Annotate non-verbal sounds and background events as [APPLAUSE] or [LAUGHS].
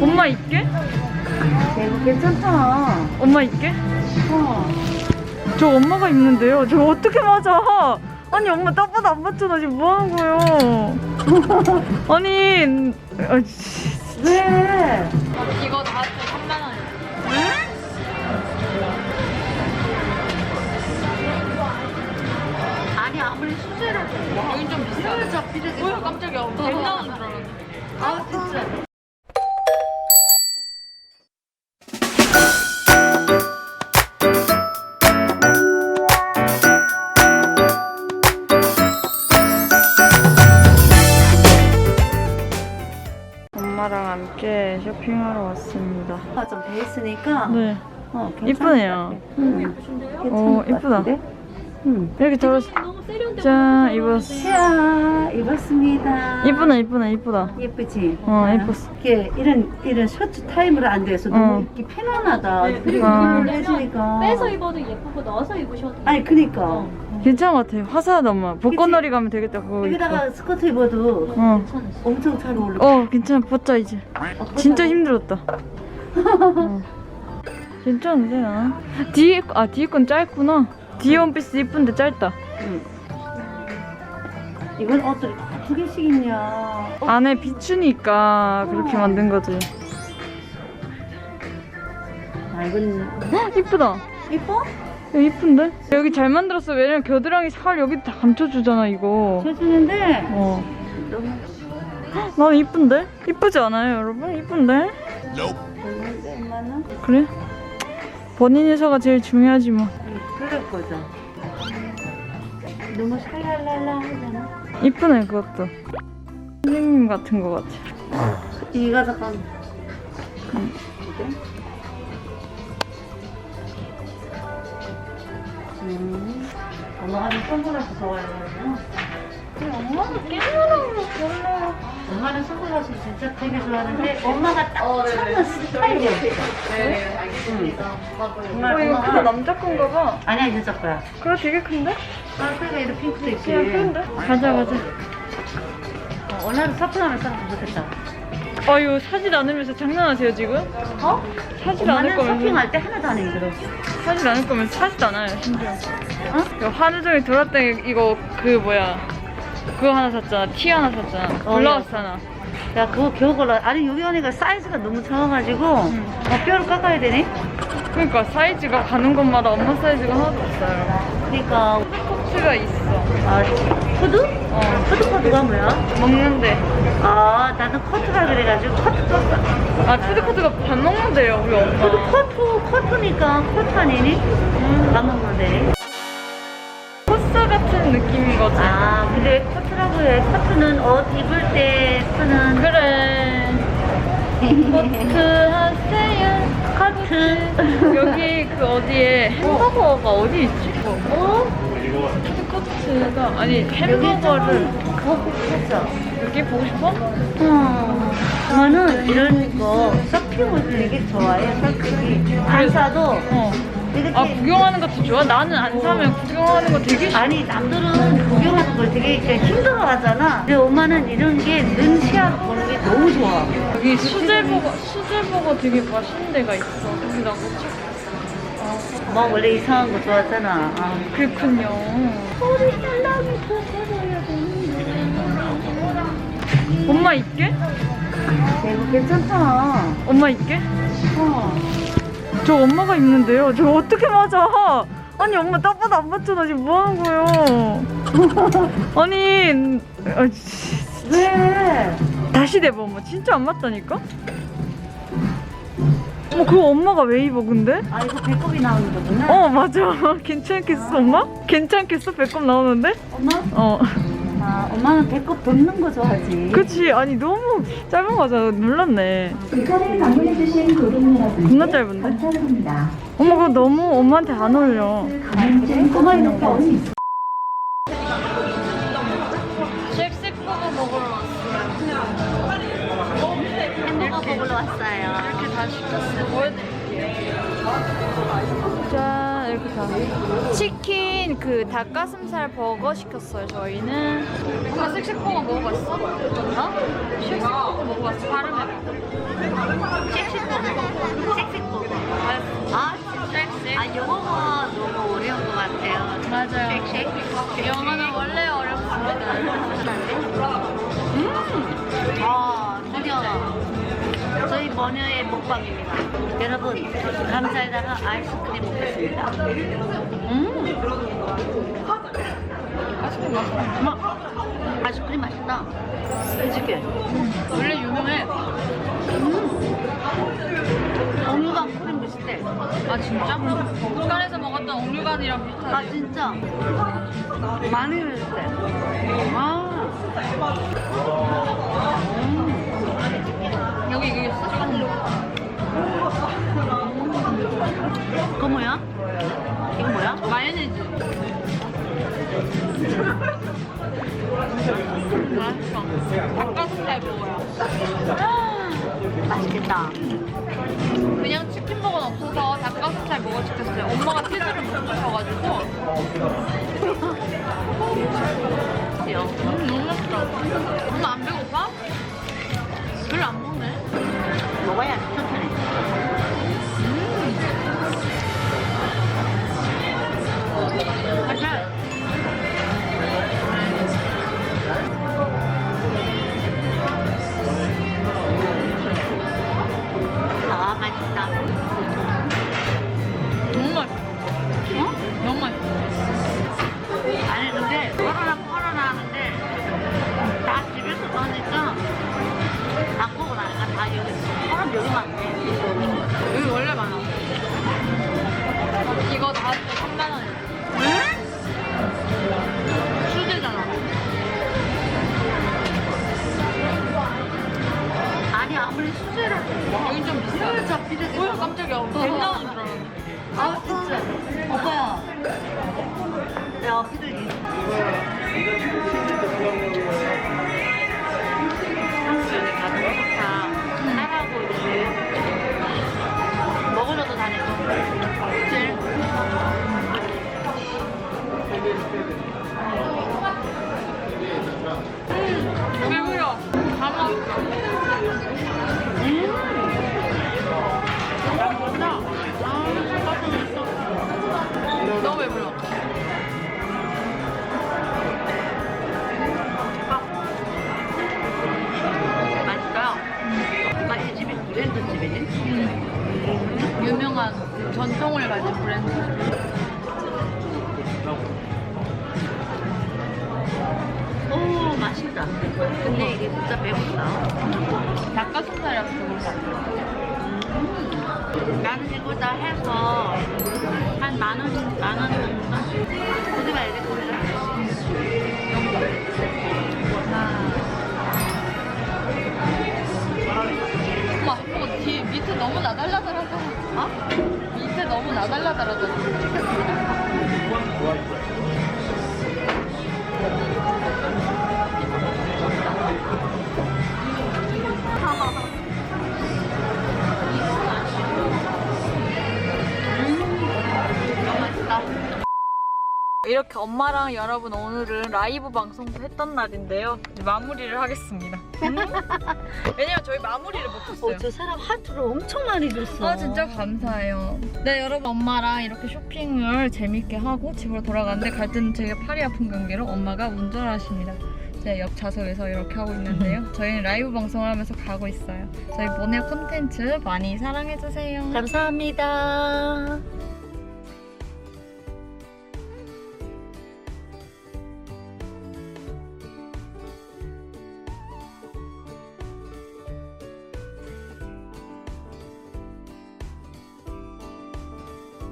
엄마 있게? 이거 괜찮다. 엄마 있게? 어. 저 엄마가 입는데요. 저 어떻게 맞아? 아니 엄마 딱봐도 안 맞잖아. 지금 뭐 하는 거예요? [LAUGHS] 아니, 아, 씨. 왜? 이거 나한테 3만 원. 아니 아무리 수제를 여긴 좀 비싸. 진짜 비싸게. 뭐야 깜짝이야. 100만 원줄 알았는데. 아 쇼핑하러 왔습니다. 좀돼 있으니까. 네. 어, 이쁘네요. 것 같아. 응. 어, 이쁘다. 응. 이렇게 세련돼. 짠, 입었어. 자, 입었습니다. 이쁘다, 이쁘다, 이쁘다. 예쁘지? 어, 아, 예뻤어. 이게 이런 이런 셔츠 타임으로 안 돼서 너무 어. 입기 편안하다. 그리고 아. 이걸 해주니까. 빼서 입어도 예쁘고 넣어서 입으셔도. 아니 그니까 괜찮은 것 같아. 화사하다, 엄마. 벚꽃놀이 가면 되겠다, 그거 입고. 여기다가 스커트 입어도 어. 엄청 잘 어울려. 어, 괜찮아. 벗자, 이제. 진짜 힘들었다. 어. 괜찮은데, 나? 뒤에, 거- 아, 뒤에 건 짧구나. 뒤에 원피스 이쁜데 짧다. 응. 이건 어떻게 두 개씩 있냐? 어, 안에 비추니까 그렇게 만든 거지. 아 이건 헉, 이쁘다. 이뻐? 이쁜데? 여기 잘 만들었어. 왜냐면 겨드랑이 살 여기 다 감춰주잖아, 이거. 해주는데 어. 너무 헉, 나는 이쁜데? 이쁘지 않아요, 여러분? 이쁜데? 별론데 엄마는 그래? 본인 의사가 제일 중요하지 뭐. 응, 그럴 거죠. 너무 샬랄랄라 하잖아. 이쁘네, 그것도. 선생님 같은 거 같아. 이가 잠깐. 응. 그 음. 엄마가 좀 선글라스 좋아해가지고. 엄마가 깨물어, 별로. 엄마는 선글라스 진짜 되게 좋아하는데 엄마가 딱 찾는 스타일이 없어. 네, 알겠습니다. 정말 어, 이거 엄마가- 남자 건가 봐. 아니야 여자 거야. 그래, 되게 큰데? 아 그러니까 이런 핑크도 있지. 그냥 큰데? 가자, 가자. 어, 원하는 서핑하면 딱 좋겠다. 아유, 사진 않으면서 장난하세요, 지금? 어? 사진 않을 엄마는 거면서. 서핑할 때 하나도 안 힘들어. 사진 않을 거면 사지도 않아요, 심지어. 어? 하루 종일 돌았더니 이거 그 뭐야 그거 하나 샀잖아 티 하나 샀잖아 어, 블라우스 하나 야 그거 겨우 골라. 아니 여기 언니가 사이즈가 너무 작아가지고 응. 어, 뼈를 깎아야 되네. 그러니까 사이즈가 가는 곳마다 엄마 사이즈가 하나도 없어요 그러니까 코츠가 있어 아? 어 코드가 뭐야? 먹는데 아 나는 커트라 그래가지고 커트 떴어. 아 푸드코트가 밥 먹는데요 우리 코드 엄마 커트 커트니까 커트 아니니? 음, 밥 먹는데. 코스 같은 느낌인 거지 아 근데 왜 커트라고 해? 커트는 옷 입을 때 쓰는 그래 [LAUGHS] 코트 하세요 커트. 여기 그 어디에 햄버거가 어디 있지? 어? 푸드코트가 아니 햄버거를 거기. 여기 보고 싶어? 어. 저는 이런 거 서핑을 되게 좋아해. 서핑이 안 사도 어. 이렇게 아 구경하는 것도 좋아? 나는 안 사면 구경하는 거 되게 싫어. 아니 남들은 구경하는 걸 되게 이렇게 힘들어 하잖아. 근데 엄마는 이런 게 눈시야 보는 게 너무 좋아. 여기 수제버거 수제버거 되게 맛있는 데가 있어. 근데 나못 찾겠어. 엄마 원래 이상한 거 좋아하잖아. 아. 그렇군요. 소리 달라고 그거야 엄마 있게? 이거 괜찮다. 엄마 있게? 어. 저 엄마가 입는데요. 저 어떻게 맞아? 아니 엄마 딱 봐도 안 맞잖아. 지금 뭐 하는 거예요? [LAUGHS] 아니 아, 씨. 왜? 다시 대봐 엄마. 진짜 안 맞다니까? 어 그거 엄마가 왜 입어 근데? 아 이거 배꼽이 나오는 거구나. 어 맞아. [LAUGHS] 괜찮겠어 엄마? 괜찮겠어 배꼽 나오는데? 엄마? 어. 아 엄마는 배꼽 돋는 거 좋아하지. 그치 아니 너무 짧은 거잖아 놀랐네 북한을 방문해주신 고객 여러분 겁나 짧은데? 감사합니다. 엄마 그거 너무 엄마한테 안 어울려 가만히 꼬마 이렇게 어디 있어? 쉑쉑버거 먹으러 왔어요 햄버거 먹으러 왔어요. 이렇게 다 시켰어요 보여드릴게요 짠 이렇게 다 치킨 그 닭가슴살 버거 시켰어요 저희는 엄마 쉑쉑버거 먹어봤어? 어? 소녀의 먹방입니다. 여러분, 감자에다가 아이스크림 먹겠습니다. 음! 아이스크림 맛있다. 막, 아이스크림 맛있다. 해줄게. 원래 유명해. 어묵랑 크림 비슷해. 아 진짜? 북한에서 먹었던 옥류관이랑 비슷하지? 아, 진짜. 많이 비슷해. 아. 여기 이게 수족관 그거 뭐야? 이거 뭐야? 마요네즈. 맛있어. 닭가슴살 먹어요. 맛있겠다. 그냥 치킨버거는 없어서 닭가슴살 먹어 시켰어요. 엄마가 치즈를 못 드셔가지고. 아무리 수제라도 여긴 좀 비싸. 진짜 비싸게 뭐야 깜짝이야. 100 나오는 줄 알았는데. 아 진짜 오빠야 야 피들기 한국에 가는 거 이게 진짜 배고프다 닭가슴살이라서 배불러. 나는 이거 다 해서 엄마랑 여러분 오늘은 라이브 방송도 했던 날인데요. 이제 마무리를 하겠습니다. 음? [LAUGHS] 왜냐면 저희 마무리를 못했어요. 어, 저 사람 하트를 엄청 많이 줬어. 아 진짜 감사해요. 네 여러분 엄마랑 이렇게 쇼핑을 재밌게 하고 집으로 돌아가는데 갈 때는 되게 팔이 아픈 관계로 엄마가 운전하십니다. 제옆 좌석에서 이렇게 하고 있는데요. [LAUGHS] 저희는 라이브 방송을 하면서 가고 있어요. 저희 모네 콘텐츠 많이 사랑해주세요. 감사합니다.